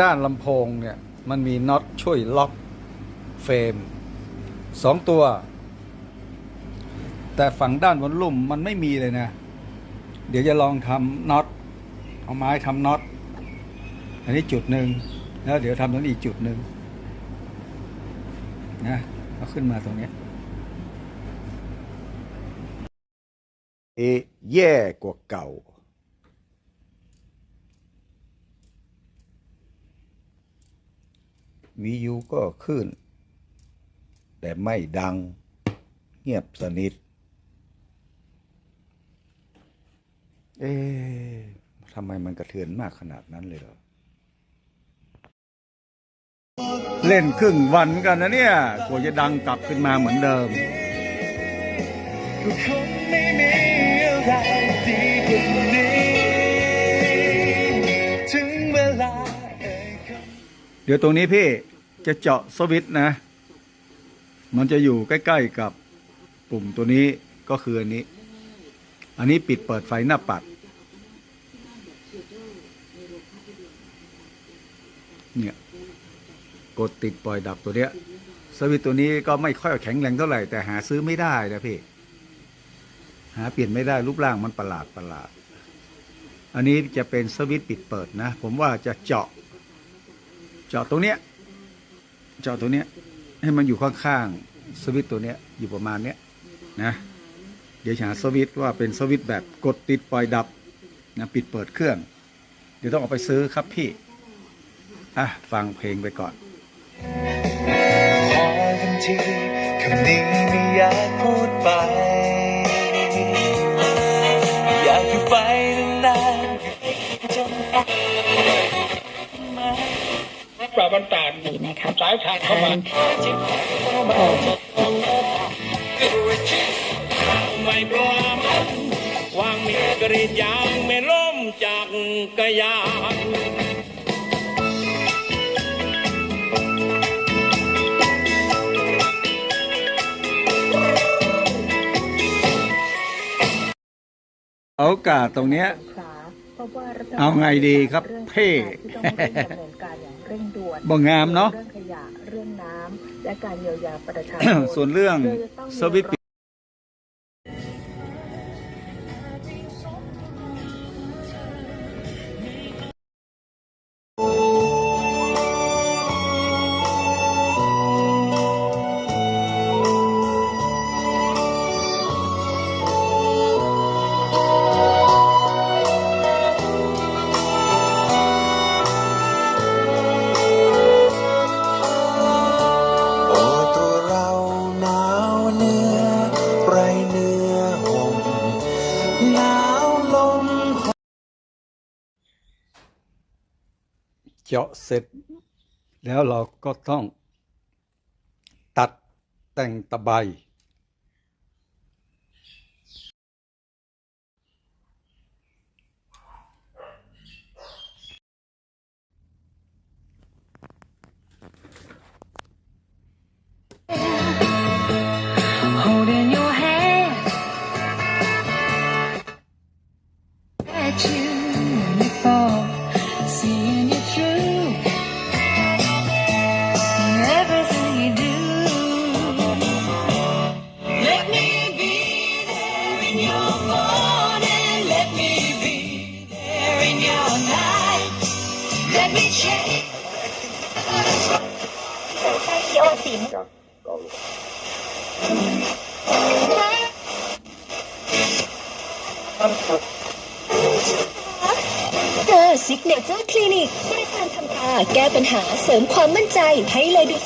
ด้านลำโพงเนี่ยมันมีน็อตช่วยล็อกเฟรมสองตัว แต่ฝั่งด้านบนลุ่มมันไม่มีเลยนะ เดี๋ยวจะลองทำน็อตเอาไม้ทำน็อตอันนี้จุดหนึ่งแล้วเดี๋ยวทำตรงนี้อีกจุดหนึ่งนะเอาขึ้นมาตรงนี้เอแย่กว่าเก่า วิวก็ขึ้น แต่ไม่ดังเงียบสนิท เอ๊ะทำไมมันกระเทือนมากขนาดนั้นเลยเหรอ เล่นครึ่งวันกันนะเนี่ยกว่าจะดังกลับขึ้นมาเหมือนเดิม เดี๋ยวตรงนี้พี่จะเจาะสวิตนะ มันจะอยู่ใกล้ ๆกับปุ่มตัวนี้ก็คืออันนี้ อันนี้ปิดเปิดไฟหน้าปัด เนี่ยกดติดปล่อยดับตัวเนี้ย สวิตตัวนี้ก็ไม่ค่อยแข็งแรงเท่าไหร่แต่หาซื้อไม่ได้นะพี่ หาเปลี่ยนไม่ได้รูปร่างมันประหลาดประหลาด อันนี้จะเป็นสวิตปิดเปิดนะ ผมว่าจะเจาะ จาะตรงเนี้ยเจาะตัวเนี้ยให้มันอยู่ข้างๆสวิตตัวเนี้ยอยู่ประมาณเนี้ยนะเดี๋ยวหาสวิตว่าเป็นสวิตแบบกดติดปล่อยดับนะปิดเปิดเครื่อง เดี๋ยวต้องเอาไปซื้อครับพี่อะฟังเพลงไปก่อนพอทันทีคำนี้ไม่ยาก ปราบมันตาดดีนะครับสายทางเข้ามาไม่ปลอมวางมีดกรีดยางไม่ล้มจากกระยานเอาโอกาสตรงเนี้ย เอาไงดีครับ เพ่ที่ต้องเร่งดำเนินการอย่างเร่งด่วนบ่งามเนาะ เรื่องขยะ เรื่องน้ำและการเยียวยาประชาชน ส่วนเรื่องสวิต จาะเสร็จ แล้วเราก็ต้อง ตัดแต่งตะไบ you เจอซิกเนเจอร์คลินิกบริการทำตาแก้ปัญหาเสริมความมั่นใจให้เลยดู